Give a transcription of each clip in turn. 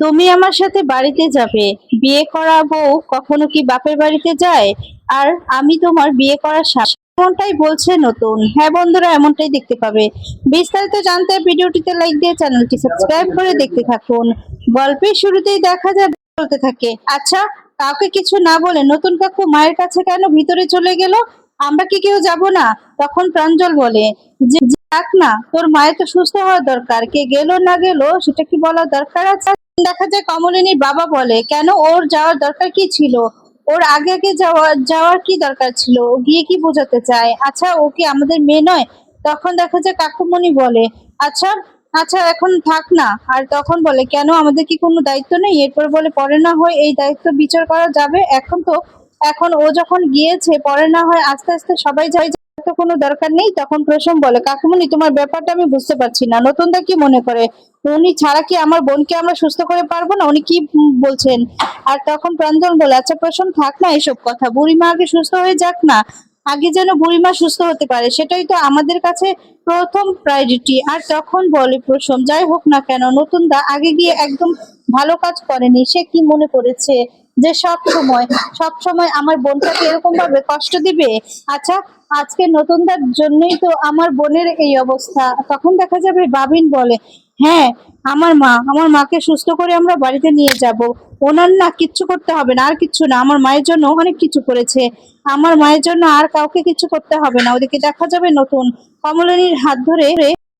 তুমি আমার সাথে বাড়িতে যাবে। বিয়ে করা বউ কখনো কি বাপের বাড়িতে যায়? আর আমি তোমার বিয়ে করার এমনটাই বলছে নতুন? হ্যাঁ বন্ধুরা, এমনটাই দেখতে পাবে। বিস্তারিত জানতে ভিডিওটিতে লাইক দিয়ে চ্যানেলটি সাবস্ক্রাইব করে দেখতে থাকুন। গল্পের শুরুতেই দেখা যায় বলতে থাকে আচ্ছা কাউকে কিছু না বলে নতুন কাকু মায়ের কাছে কেন ভিতরে চলে গেল? আমরা কি কেউ যাব না? তখন প্রাঞ্জল বলে, যে যাক না, তোর মায়ের তো সুস্থ হওয়া দরকার। কে গেল না গেল, সেটা কি বলার দরকার আছে? দেখা যায় কমলিনীর বাবা বলে, কেন? ওর যাওয়ার দরকার কি ছিল? ওর আগে আগে যাওয়া, যাওয়ার কি দরকার ছিল? ও গিয়ে কি বোঝাতে চায়? আচ্ছা ও কি আমাদের মেয়ে নয়? তখন দেখা যায় কাকুমণি বলে আচ্ছা আচ্ছা এখন থাক না। আর তখন বলে, কেন? আমাদের কি কোনো দায়িত্ব নেই? এরপর বলে, পরে না হয় এই দায়িত্ব বিচার করা যাবে। এখন তো, এখন ও যখন গিয়েছে, পরে না হয় আস্তে আস্তে সবাই যায় তো কোনো দরকার নেই। তখন প্রসম বলে, কাকুমণি, তোমার ব্যাপারটা আমি বুঝতে পারছি না। নতুনদা কি মনে করে? উনি ছাড়া কি আমার বোনকে আমরা সুস্থ করে পারব না? উনি কি বলছেন? আর তখন প্রাঞ্জল বলে আচ্ছা প্রসম, থাক না এসব কথা। বুড়িমা আগে সুস্থ হয়ে যাক না। আগে যেন বুড়িমা সুস্থ হতে পারে। সেটাই তো আমাদের কাছে প্রথম প্রায়োরিটি আর তখন বলে, প্রসম, যাই হোক না কেন নতুন দা আগে গিয়ে একদম ভালো কাজ করেনি। সে কি মনে করেছে? যে সব সময় সব সময় আমার বোনটাকে এরকম ভাবে কষ্ট দিবে? আচ্ছা আজকে নতুনদার জন্যই তো আমার বোনের এই অবস্থা। তখন দেখা যাবে বাবিন বলে হ্যাঁ আমার মা, আমার মাকে সুস্থ করে আমরা বাড়িতে নিয়ে যাব। ওনার না কিচ্ছু করতে হবে না, আর কিচ্ছু না। আমার মায়ের জন্য অনেক কিছু করেছে। আমার মায়ের জন্য আর কাউকে কিছু করতে হবে না। ওদিকে দেখা যাবে নতুন কমলিনীর হাত ধরে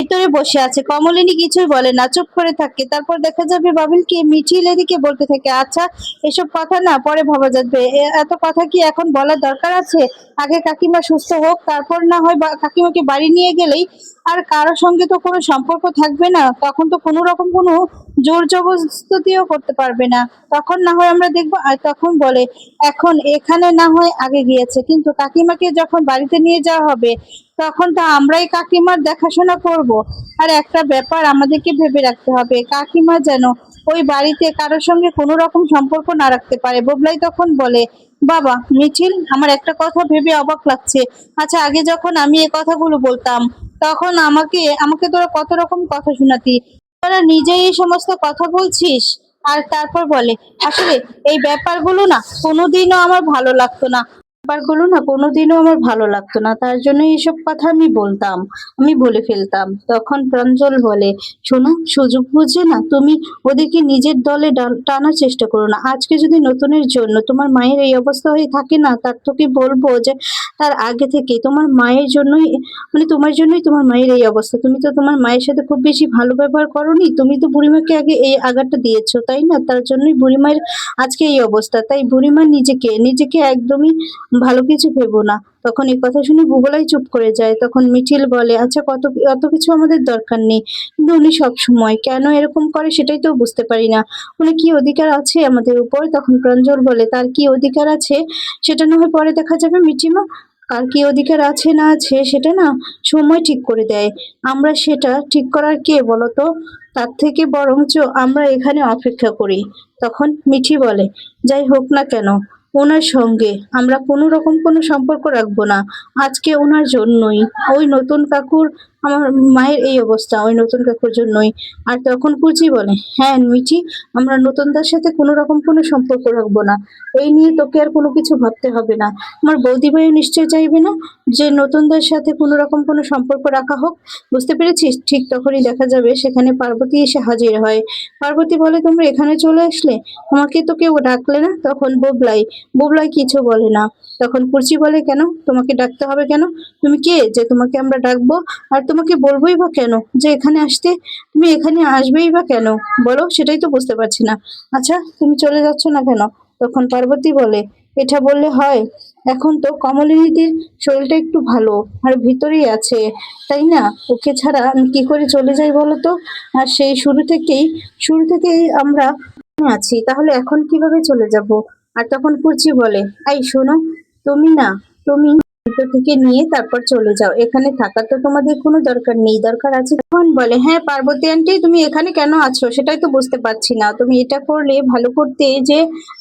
ভিতরে বসে আছে। কমলিনী কিছুই বলে না, চুপ করে থাকে। তারপর দেখা যাবে বাবিলকে মিঠিল এদিকে বলতে থাকে আচ্ছা এসব কথা না, পরে ভাবা যাবে। এত কথা কি এখন বলার দরকার আছে? আগে কাকিমা সুস্থ হোক, তারপর না হয় কাকিমাকে বাড়ি নিয়ে গেলেই আর কারোর সঙ্গে তো কোনো সম্পর্ক থাকবে না। তখন তো কোনো রকম কোনো জোর জবরদস্তিও করতে পারবে না। তখন না হয় আমরা দেখব, আর তখন বলে, এখন এখানে না হয় আগে গিয়েছে। কিন্তু কাকিমাকে যখন বাড়িতে নিয়ে যাওয়া হবে, তখন তো আমরাই কাকিমার দেখাশোনা করব। আর একটা ব্যাপার আমাদেরকে ভেবে রাখতে হবে, কাকিমা যেন ওই বাড়িতে কারোর সঙ্গে কোনো রকম সম্পর্ক না রাখতে পারে। ববলাই তখন বলে, বাবা, মিছিল, আমার একটা কথা ভেবে অবাক লাগছে। আচ্ছা আগে যখন আমি এ কথাগুলো বলতাম, তখন আমাকে আমাকে তোরা কত রকম কথা শোনাতি? তোরা নিজেই এই সমস্ত কথা বলছিস? আর তারপর বলে, আসলে এই ব্যাপারগুলো না কোনোদিনও আমার ভালো লাগতো না। ব্যাপারগুলো না, কোনোদিনও আমার ভালো লাগতো না। তার জন্য এইসব কথা আমি বলতাম, আমি বলে ফেলতাম। তখন প্রাঞ্জল বলে, শোনো, সুযোগ বুঝে না, তুমি ওদেরকে নিজের দলে টানার চেষ্টা করো না। আজকে যদি নতুনের জন্য তোমার মায়ের এই অবস্থা হয়ে থাকে না, তার তোকে বলব যে, তার আগে থেকে তোমার মায়ের জন্যই মানে তোমার জন্যই তোমার মায়ের এই অবস্থা। তুমি তো তোমার মায়ের সাথে খুব বেশি ভালো ব্যবহার করোনি, তুমি তো বুড়িমাকে আগে এই আঘাতটা দিয়েছ, তাই না? তার জন্যই বুড়িমায়ের আজকে এই অবস্থা। তাই বুড়িমা নিজেকে নিজেকে একদমই ভালো কিছু ভেবো না। তখন এই কথা শুনে ভূগোলাই চুপ করে যায়। তখন মিঠিল বলে আচ্ছা কত অত কিছু আমাদের দরকার নেই। কিন্তু উনি সবসময় কেন এরকম করে সেটাই তো বুঝতে পারি না। উনি কি অধিকার আছে আমাদের উপর? তখন প্রাঞ্জল বলে, তার কি অধিকার আছে? সেটা না হয় পরে দেখা যাবে মিঠিমা। কার কি অধিকার আছে না আছে সেটা না সময় ঠিক করে দেয়। আমরা সেটা ঠিক করার কে বলতো তার থেকে বরঞ্চ আমরা এখানে অপেক্ষা করি। তখন মিঠি বলে, যাই হোক না কেন ওনার সঙ্গে। আমরা কোনো রকম কোনো সম্পর্ক রাখব না। আজকে ওনার জন্যই। ওই নতুন কাকুর আমার মায়ের এই অবস্থা ওই নতুন কাকুর জন্যই। আর তখন কুচি বলে হ্যাঁ মিঠি, আমরা নতুনদার সাথে কোনো রকম কোনো সম্পর্ক রাখব না। এই নিয়ে তোকে আর কোনো কিছু ভাবতে হবে না। আমার বৌদি ভাইও নিশ্চয় চাইবে না যে নতুনদের সাথে কোনো রকম কোনো সম্পর্ক রাখা হোক। বুঝতে পেরেছিস? ঠিক তখনই দেখা যাবে, সেখানে পার্বতী এসে হাজির হয়। পার্বতী বলে, তোমরা এখানে চলে আসলে? আমাকে তো কেউ ডাকলে না? তখন বোবলাই, বুবলাই কিছু বলে না। তখন কুর্চি বলে, কেন? তোমাকে ডাকতে হবে কেন? তুমি কে যে তোমাকে আমরা ডাকবো? আর তোমাকে বলবোই বা কেন? যে এখানে আসতে, তুমি এখানে আসবেই বা কেন? বলো, সেটাই তো বুঝতে পারছি না। আচ্ছা তুমি চলে যাচ্ছ না কেন? তখন পার্বতী বলে, এটা বললে হয়, এখন তো কমলিনীদির শরীরটা একটু ভালো, আর ভিতরেই আছে, তাই না? ওকে ছাড়া আমি কি করে চলে যাই বলো তো? আর সেই শুরু থেকেই শুরু থেকেই আমরা আছি, তাহলে এখন কীভাবে চলে যাব? আর তখন কুচি বলে, আই শোনো, তুমি না, তুমি থেকে নিয়ে তারপর চলে যাও। এখানে থাকার তো তোমাদের কোনো দরকার নেই, দরকার আছে। তখন বলে হ্যাঁ পার্বতী আন্টি তুমি এখানে কেন আছো? সেটাই তো বুঝতে পারছি না। তুমি এটা করলে ভালো করতে যে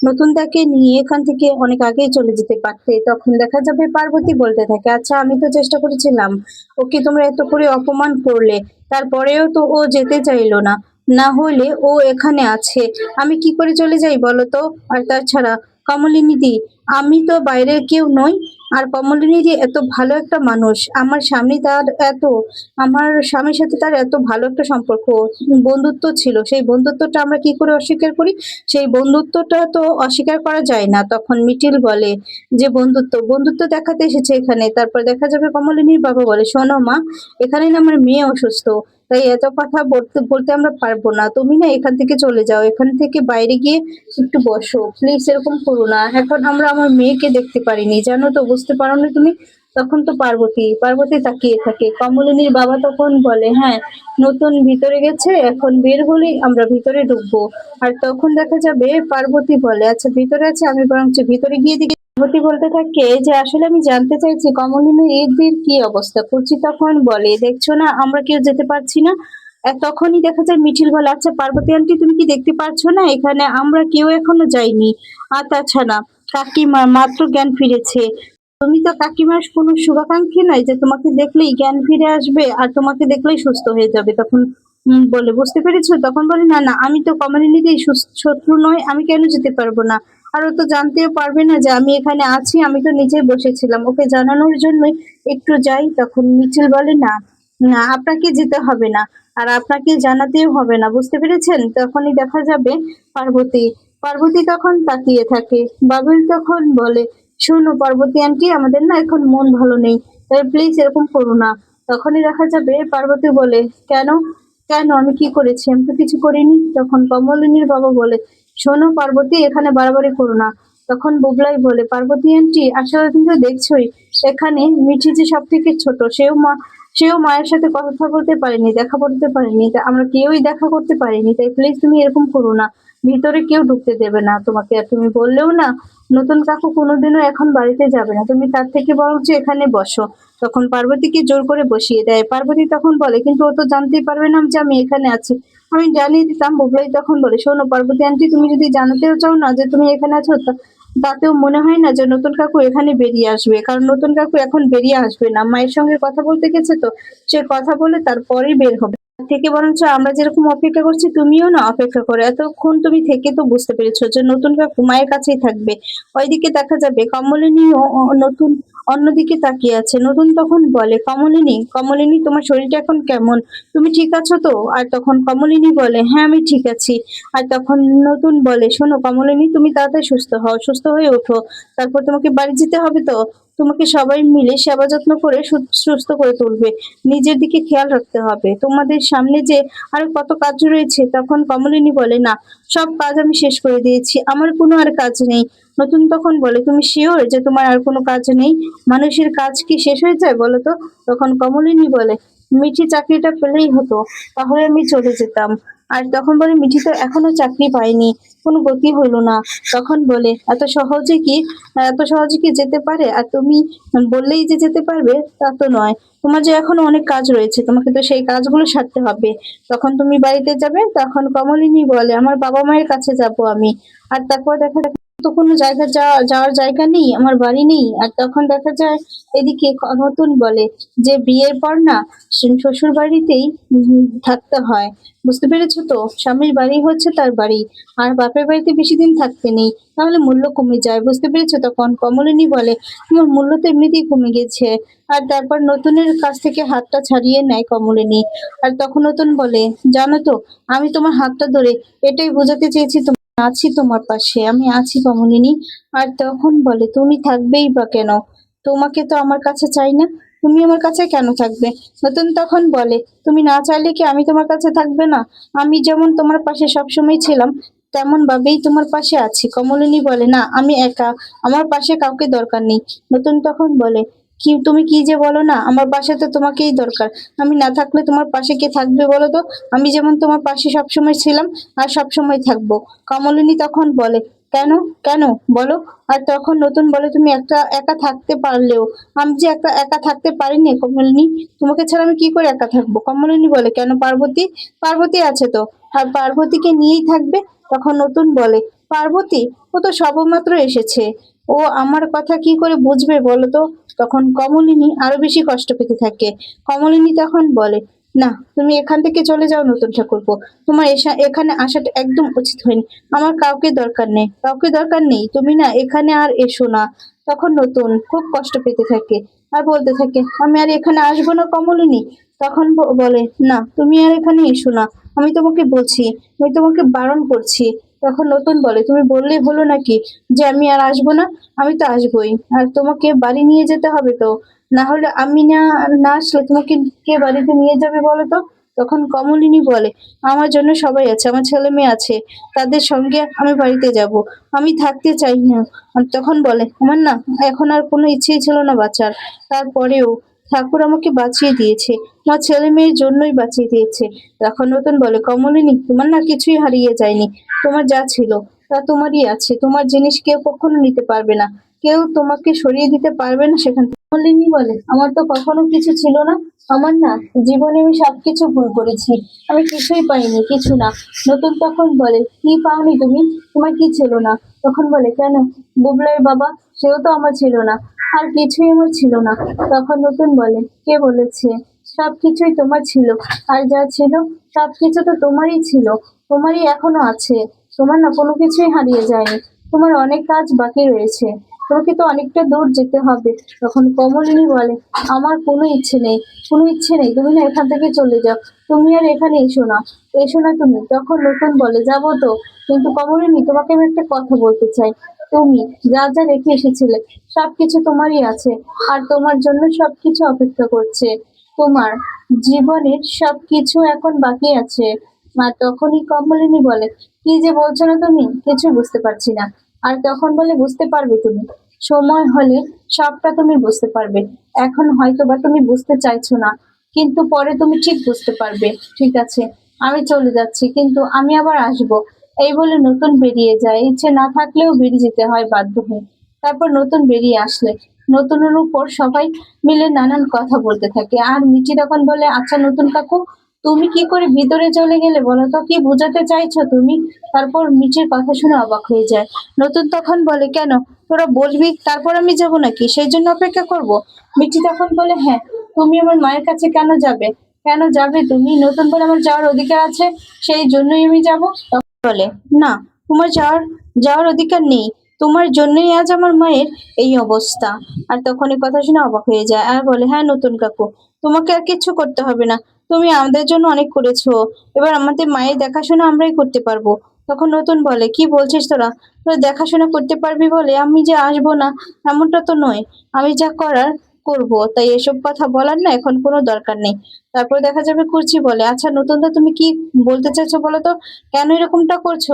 নতুন তাকে নিয়ে এখান থেকে অনেক আগেই চলে যেতে পারতে। তখন দেখা যাবে পার্বতী বলতে থাকে আচ্ছা আমি তো চেষ্টা করেছিলাম। ওকে তোমরা এত করে অপমান করলে, তারপরেও তো ও যেতে চাইলো না। না হলে ও এখানে আছে। আমি কি করে চলে যাই বলো তো? আর তাছাড়া, কমলিনী দি, আমি তো বাইরের কেউ নই। আর কমলিনী যে এত ভালো একটা মানুষ, আমার স্বামী তার এত, আমার স্বামীর সাথে তার এত ভালো একটা সম্পর্ক, বন্ধুত্ব ছিল, সেই বন্ধুত্বটা আমরা কি করে অস্বীকার করি? সেই বন্ধুত্বটা তো অস্বীকার করা যায় না। তখন মিটিল বলে যে, বন্ধুত্ব বন্ধুত্ব দেখাতে এসেছে এখানে। তারপর দেখা যাবে কমলিনীর বাবা বলে, শোনো মা, এখানে না আমার মেয়ে অসুস্থ। তাই এত কথা বলতে বলতে আমরা পারব না। তুমি না এখান থেকে চলে যাও, এখান থেকে বাইরে গিয়ে একটু বসো। প্লিজ এরকম করো না। এখন আমরা আমার মেয়েকে দেখতে পারিনি। জানো তো, বুঝতে পারো না তুমি? তখন তো পার্বতী পার্বতী তাকিয়ে থাকে। কমলিনীর বাবা তখন বলে হ্যাঁ নতুন ভিতরে গেছে, এখন বের হলেই আমরা ভিতরে ঢুকবো। আর তখন দেখা যাবে পার্বতী বলে আচ্ছা ভিতরে আছে, আমি বরঞ্চ ভিতরে গিয়ে দেখি। পার্বতী বলতে থাকে যে, আসলে আমি জানতে চাইছি কমলিনীর এদের কি অবস্থা? কুচি তখন বলে, দেখছ না, আমরা কেউ যেতে পারছি না? তখনই দেখা যায় মিঠিল বলে আচ্ছা পার্বতী আন্টি, তুমি কি দেখতে পারছ না? এখানে আমরা কেউ এখনও যাইনি। আর তাছাড়া, কাকিমা মাত্র জ্ঞান ফিরেছে। তুমি তো কাকিমার কোনো শুভাকাঙ্ক্ষী নয় যে, তোমাকে দেখলেই জ্ঞান ফিরে আসবে আর তোমাকে দেখলেই সুস্থ হয়ে যাবে। তখন বলে, বুঝতে পেরেছ? তখন বলে, না না, আমি তো কমলিনীতেই শত্রু নয় আমি কেন যেতে পারব না? আর ও তো জানতেও পারবে না যে আমি এখানে আছি, আমি তো নিচে বসেছিলাম। ওকে জানানোর জন্যই একটু যাই, তখন মিছিল বলে, না না, আপনাকে যেতে হবে না। আর আপনাকে জানাতেও হবে না, বুঝতে পেরেছেন? তখনই দেখা যাবে পার্বতী। পার্বতী তখন তাকিয়ে থাকে। বাবুল তখন বলে, শোনো পার্বতী আন্টি, আমাদের না এখন মন ভালো নেই। তাই প্লিজ এরকম করো না। তখনই দেখা যাবে পার্বতী বলে, কেন? কেন? আমি কি করেছি? আমি তো কিছু করিনি। তখন কমলিনীর বাবা বলে শোনো পার্বতী, এখানে বাড়াবাড়ি করো না। তখন বুবলাই বলে, পার্বতী আন্টি আসলে তুমি তো দেখছোই, এখানে মিঠি যে সব থেকে ছোট, সেও মা, সেও মায়ের সাথে কথা বলতে পারেনি, দেখা করতে পারেনি আমরা কেউই দেখা করতে পারিনি, তাই প্লিজ তুমি এরকম করো না। ভিতরে কেউ ঢুকতে দেবে না তোমাকে, আর তুমি বললেও না, নতুন কাকু কোনোদিনও এখন বাড়িতে যাবে না। তুমি তার থেকে বরঞ্চ এখানে বসো। তখন পার্বতীকে জোর করে বসিয়ে দেয়। পার্বতী তখন বলে, কিন্তু ও তো জানতেই পারবে না যে আমি এখানে আছি। আমি জানিয়ে দিতাম বুবলাই তখন বলে, শোনো পার্বতী আন্টি, তুমি যদি জানাতেও চাও না যে তুমি এখানে আছো তাতেও মনে হয় না যে নতুন কাকু এখানে বেরিয়ে আসবে। কারণ নতুন কাকু এখন বেরিয়ে আসবে না। মায়ের সঙ্গে কথা বলতে গেছে তো, সে কথা বলে তারপরেই বের হবে। থেকে বরঞ্চ আমরা যেরকম অপেক্ষা করছি, তুমিও না অপেক্ষা করো। এতক্ষণ তুমি থেকে তো বুঝতে পেরেছ যে নতুন কাকু মায়ের কাছেই থাকবে। ওইদিকে দেখা যাবে কমলিনী ও- ও, নতুন অন্যদিকে তাকিয়ে আছে। নতুন তখন বলে, কমলিনী কমলিনী, তোমার শরীরটা এখন কেমন? তুমি ঠিক আছো তো? আর তখন কমলিনী বলে হ্যাঁ আমি ঠিক আছি। আর তখন নতুন বলে, শোনো কমলিনী, তুমি তাড়াতাড়ি সুস্থ হও, সুস্থ হয়ে ওঠো। তারপর তোমাকে বাড়ি যেতে হবে তো? তোমাকে সবাই মিলে সেবা যত্ন করে সুস্থ করে তুলবে। নিজের দিকে খেয়াল রাখতে হবে। তোমাদের সামনে যে আরও কত কাজ রয়েছে, তখন কমলিনী বলে, না, সব কাজ আমি শেষ করে দিয়েছি। আমার কোনো আর কাজ নেই। নতুন তখন বলে, তুমি শিওর যে তোমার আর কোনো কাজ নেই? মানুষের কাজ কি শেষ হয়ে যায় বলো তো? তখন কমলিনী বলে, মিঠি চাকরিটা পেলেই হতো, তাহলে আমি চলে যেতাম। আর তখন বলে, মিঠি তো এখনও চাকরি পায়নি। কোনো গতি হলো না। তখন বলে, এত সহজে কি, এত সহজে কি যেতে পারে? আর তুমি বললেই যে যেতে পারবে, তা তো নয়। তোমার যে এখনও অনেক কাজ রয়েছে, তোমাকে তো সেই কাজগুলো সারতে হবে। তখন তুমি বাড়িতে যাবে, তখন কমলিনী বলে, আমার বাবা মায়ের কাছে যাব আমি। আর তারপর দেখা তো কোনো জায়গা যাওয়া যাওয়ার জায়গা নেই, আমার বাড়ি নেই। আর তখন দেখা যায় এদিকে নতুন বলে যে বিয়ের পর না শ্বশুর বাড়িতেই থাকতে হয়। বুঝতে পেরেছ তো? স্বামীর বাড়ি হচ্ছে তার বাড়ি, আর বাপের বাড়িতে বেশি দিন থাকতে নেই। তাহলে মূল্য কমে যায়, বুঝতে পেরেছ তখন কমলিনী বলে আমার মূল্য তো এমনিতেই কমে গেছে। আর তারপর নতুনের কাছ থেকে হাতটা ছাড়িয়ে নেয় কমলিনী। আর তখন নতুন বলে, জানো তো, আমি তোমার হাতটা ধরে এটাই বোঝাতে চেয়েছি আছি তোমার পাশে, আমি আছি কমলিনী আর তখন বলে, তুমি থাকবেই বা কেন? তোমাকে তো আমার কাছে চাই না। তুমি আমার কাছে কেন থাকবে? নতুন তখন বলে, তুমি না চাইলে কি আমি তোমার কাছে থাকবে না? আমি যেমন তোমার পাশে সবসময় ছিলাম তেমন ভাবেই তোমার পাশে আছি। কমলিনী বলে, না, আমি একা। আমার পাশে কাউকে দরকার নেই। নতুন তখন বলে কি, তুমি কি যে বলো না, আমার পাশে তো তোমাকেই দরকার। আমি না থাকলে তোমার পাশে কে থাকবে বলো তো? আমি যেমন তোমার পাশে সবসময় ছিলাম আর সবসময় থাকব। কমলিনী তখন বলে, কেন কেন? বলো। আর তখন নতুন বলে, তুমি একটা একা থাকতে পারলেও। আমি যে একা একা থাকতে পারিনি কমলিনী, তোমাকে ছাড়া আমি কি করে একা থাকব? কমলিনী বলে, কেন পার্বতী? পার্বতী আছে তো। আর পার্বতীকে নিয়েই থাকবে? তখন নতুন বলে, পার্বতী, ও তো সবেমাত্র এসেছে। ও আমার কথা কি করে বুঝবে বলো তো? তখন কমলিনী আরও বেশি কষ্ট পেতে থাকে। কমলিনী তখন বলে, না, তুমি এখান থেকে চলে যাও নতুন ঠাকুরপো। তোমার এসা- এখানে আসাটা একদম উচিত হয়নি। আমার কাউকে দরকার নেই, কাউকে দরকার নেই। তুমি না এখানে আর এসো না। তখন নতুন খুব কষ্ট পেতে থাকে আর বলতে থাকে, আমি আর এখানে আসব না কমলিনী? তখন বলে, না, তুমি আর এখানে এসো না। আমি তোমাকে বলছি, আমি তোমাকে বারণ করছি। তখন নতুন বলে, তুমি বললেই হলো নাকি যে আমি আর আসব না? আমি তো আসবোই। আর তোমাকে বাড়ি নিয়ে যেতে হবে তো। না হলে আমি না না আসলে তোমাকে কে বাড়িতে নিয়ে যাবে বলো তো? তখন কমলিনী বলে, আমার জন্য সবাই আছে, আমার ছেলে মেয়ে আছে। তাদের সঙ্গে আমি বাড়িতে যাব। আমি থাকতে চাই না। তখন বলে, আমার না এখন আর কোনো ইচ্ছেই ছিল না বাঁচার। তারপরেও ঠাকুর আমাকে বাঁচিয়ে দিয়েছে। আমার ছেলে মেয়ের জন্যই বাঁচিয়ে দিয়েছে। তখন নতুন বলে, কমলিনী, তোমার না কিছুই হারিয়ে যায়নি। তোমার যা ছিল, তা তোমারই আছে। তোমার জিনিস কেউ কখনো নিতে পারবে না। কেউ তোমাকে সরিয়ে দিতে পারবে না সেখান থেকে। কমলিনী বলে, আমার তো কখনো কিছু ছিল না। আমার না জীবনে আমি সবকিছু ভুল করেছি। আমি কিছুই পাইনি, কিছু না। নতুন তখন বলে, কি পাওনি তুমি? তোমার কি ছিল না? তখন বলে, কেন? বুবলাইয়ের বাবা, সেও তো আমার ছিল না। আর কিছুই আমার ছিল না। তখন নতুন বলে, কে বলেছে? সব কিছুই তোমার ছিল। আর যা ছিল সব কিছু তো তোমারই ছিল। তোমারই এখনও আছে। তোমার না কোনো কিছুই হারিয়ে যায়নি। তোমার অনেক কাজ বাকি রয়েছে। তোমাকে তো অনেকটা দূর যেতে হবে। তখন কমলিনী বলে, আমার কোনো ইচ্ছে নেই। কোনো ইচ্ছে নেই। তুমি না এখান থেকে চলে যাও। তুমি আর এখানে এসো না। এসো না তুমি। তখন নতুন বলে, যাব তো। কিন্তু কমলিনী, তোমাকে আমি একটা কথা বলতে চাই। তুমি, যা যা রেখে এসেছিলে, সবকিছু তোমারই আছে, আর তোমার জন্য সবকিছু অপেক্ষা করছে। তোমার জীবনের সবকিছু এখন বাকি আছে। মা তখনই কমলিনী বলে, কি যে বলছো না তুমি? কিছু বুঝতে পারছি না। আর তখন বলে, বুঝতে পারবে তুমি। সময় হলে সবটা তুমি বুঝতে পারবে। এখন হয়তো বা তুমি বুঝতে চাইছো না, কিন্তু পরে তুমি ঠিক বুঝতে পারবে। ঠিক আছে, আমি চলে যাচ্ছি, কিন্তু আমি আবার আসব। এই বলে নতুন বেরিয়ে যায়। ইচ্ছে না থাকলেও বেরিয়ে যেতে হয় বাধ্য হয়ে। তারপর নতুন বেরিয়ে আসলে। নতুনের উপর সবাই মিলে নানান কথা বলতে থাকে। আর মিঠি তখন বলে আচ্ছা নতুন কাকু, তুমি কি করে ভিতরে চলে গেলে? বলো তো, কি বোঝাতে চাইছো তুমি? তারপর মিঠির কথা শুনে অবাক হয়ে যায়। নতুন তখন বলে, কেন? তোরা বলবি তারপর আমি যাব নাকি? সেই জন্য অপেক্ষা করব? মিঠি তখন বলে হ্যাঁ তুমি আমার মায়ের কাছে কেন যাবে? কেন যাবে তুমি? নতুন বলে আমার যাওয়ার অধিকার আছে, সেই জন্যই আমি যাব। বলে না, তোমার যাওয়ার যাওয়ার অধিকার নেই। তোমার জন্যই আজ আমার মায়ের এই অবস্থা। আর তখন এই কথা শুনে অবাক হয়ে যায়। আর বলে হ্যাঁ নতুন কাকু, তোমাকে আর কিচ্ছু করতে হবে না। তুমি আমাদের জন্য অনেক করেছ। এবার আমাদের মায়ের দেখাশোনা আমরাই করতে পারব। তখন নতুন বলে, কি বলছিস তোরা? তোরা দেখাশোনা করতে পারবি বলে আমি যে আসব না, এমনটা তো নয়। আমি যা করার করব? তাই এসব কথা বলার না, এখন কোনো দরকার নেই। তারপর দেখা যাবে কুর্চি বলে আচ্ছা নতুন দা তুমি কি বলতে চাইছো বলো তো? কেন এরকমটা করছ?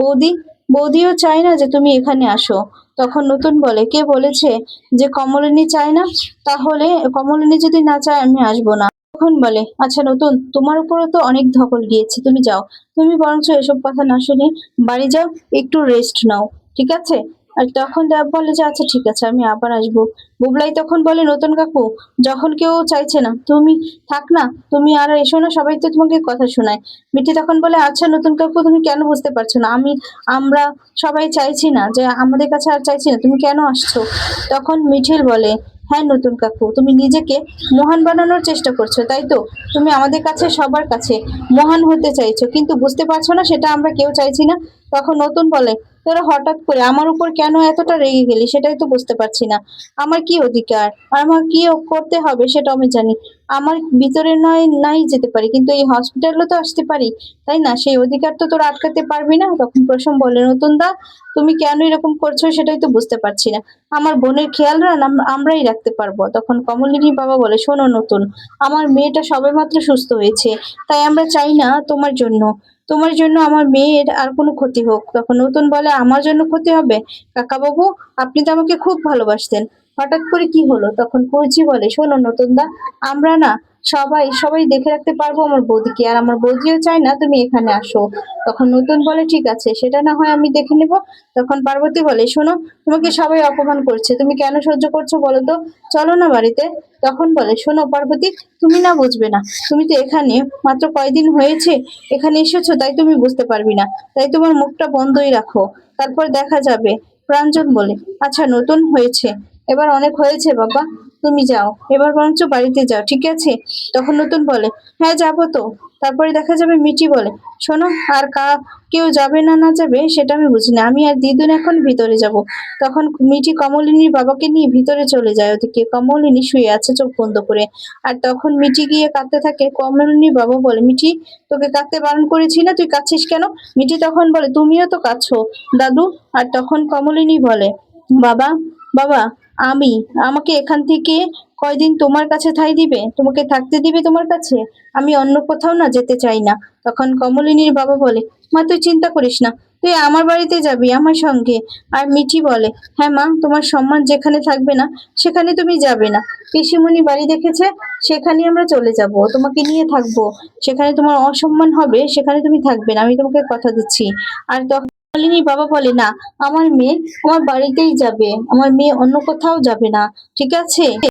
বৌদি, বৌদিও চায় না যে তুমি এখানে আসো। তখন নতুন বলে, কে বলেছে যে কমলিনী চায় না? তাহলে কমলিনী যদি না চায়, আমি আসব না। তখন বলে আচ্ছা নতুন, তোমার উপরও তো অনেক ধকল গিয়েছে, তুমি যাও। তুমি বরঞ্চ এসব কথা না শুনে বাড়ি যাও, একটু রেস্ট নাও, ঠিক আছে? আর তখন দেব বলে যে আচ্ছা ঠিক আছে, আমি আবার আসব। বুবলাই তখন বলে, নতুন কাকু, যখন কেউ চাইছে না, তুমি থাক না, তুমি আর এসো না, সবাই তো তোমাকে কথা শোনায়। মিঠি তখন বলে আচ্ছা নতুন কাকু, তুমি কেন বুঝতে পারছ না? আমি, আমরা সবাই চাইছি না যে, আমাদের কাছে আর চাইছি না, তুমি কেন আসছো? তখন মিঠিল বলে হ্যাঁ নতুন কাকু, তুমি নিজেকে মহান বানানোর চেষ্টা করছ, তাই তো? তুমি আমাদের কাছে, সবার কাছে মহান হতে চাইছো, কিন্তু বুঝতে পারছ না, সেটা আমরা কেউ চাইছি না? তখন নতুন বলে তোরা হঠাৎ করে আমার উপর কেন এতটা রেগে গেলি? সেটাই তো বুঝতে পারছি না। আমার কি অধিকার? আমার কি করতে হবে সেটা আমি জানি। আমার ভিতরে নয়, নাই যেতে পারি, কিন্তু এই হসপিটালে তো আসতে পারি, তাই না? সেই অধিকার তো তোরা আটকাতে পারবি না? তখন প্রসম বলে, নতুন দা, তুমি কেন এরকম করছ সেটাই তো বুঝতে পারছি না। আমার বোনের খেয়াল রান আমরাই রাখতে পারব। তখন কমলিনী বাবা বলে, শোনো নতুন, আমার মেয়েটা সবেমাত্র সুস্থ হয়েছে, তাই আমরা চাই না তোমার জন্য। তোমার জন্য আমার মেয়ের আর কোনো ক্ষতি হোক। তখন নতুন বলে, আমার জন্য ক্ষতি হবে? কাকাবাবু, আপনি তো আমাকে খুব ভালোবাসতেন। হঠাৎ করে কি হলো? তখন কৌচি বলে, শোনো নতুন দা আমরা না সবাই সবাই দেখে রাখতে পারব আমার বৌদিকে, আর আমার বৌদিও চায় না তুমি এখানে আসো। তখন নতুন বলে, ঠিক আছে, সেটা না হয় আমি দেখে নেব। তখন পার্বতী বলে, শোনো, তোমাকে সবাই অপমান করছে, তুমি কেন সহ্য করছ বলো তো? চলো না বাড়িতে। তখন বলে, শোনো পার্বতী, তুমি না বুঝবে না, তুমি তো এখানে মাত্র কয়দিন হয়েছে, এখানে এসেছ, তাই তুমি বুঝতে পারবি না। তাই তোমার মুখটা বন্ধই রাখো। তারপর দেখা যাবে, প্রাঞ্জন বলে আচ্ছা নতুন হয়েছে। এবার অনেক হয়েছে, বাবা। তুমি যাও। এবার বরঞ্চ বাড়িতে যাও, ঠিক আছে? তখন নতুন বলে হ্যাঁ যাব তো। তারপরে দেখা যাবে মিটি বলে, শোনো, আর কা, কেউ যাবে না না যাবে, সেটা আমি বুঝি না। আমি আর দিদুন এখন ভিতরে যাব। তখন মিটি কমলিনীর বাবাকে নিয়ে ভিতরে চলে যায়। ওদিকে কমলিনী শুয়ে আছে চোখ বন্ধ করে। আর তখন মিটি গিয়ে কাঁদতে থাকে। কমলিনীর বাবা বলে মিটি তোকে কাঁদতে বারণ করেছি না? তুই কাঁদছিস কেন? মিটি তখন বলে, তুমিও তো কাঁদছো, দাদু। আর তখন কমলিনী বলে, বাবা বাবা আমি, আমাকে এখান থেকে কয়দিন তোমার কাছে ঠাই দিবে? তোমাকে থাকতে দিবে তোমার কাছে? আমি অন্য কোথাও না যেতে চাই না। তখন কমলিনীর বাবা বলে, মা, তুই চিন্তা করিস না। তুই আমার বাড়িতে যাবি আমার সঙ্গে। আর মিঠি বলে হ্যাঁ মা, তোমার সম্মান যেখানে থাকবে না, সেখানে তুমি যাবে না। পিসিমণি বাড়ি দেখেছে, সেখানে আমরা চলে যাব। তোমাকে নিয়ে থাকব। সেখানে তোমার অসম্মান হবে, সেখানে তুমি থাকবে না। আমি তোমাকে কথা দিচ্ছি। আর তখন কমলিনীর বাবা বলে না। আমার মেয়ে আমার বাড়িতেই যাবে। আমার মেয়ে অন্য কোথাও যাবে না। ঠিক আছে?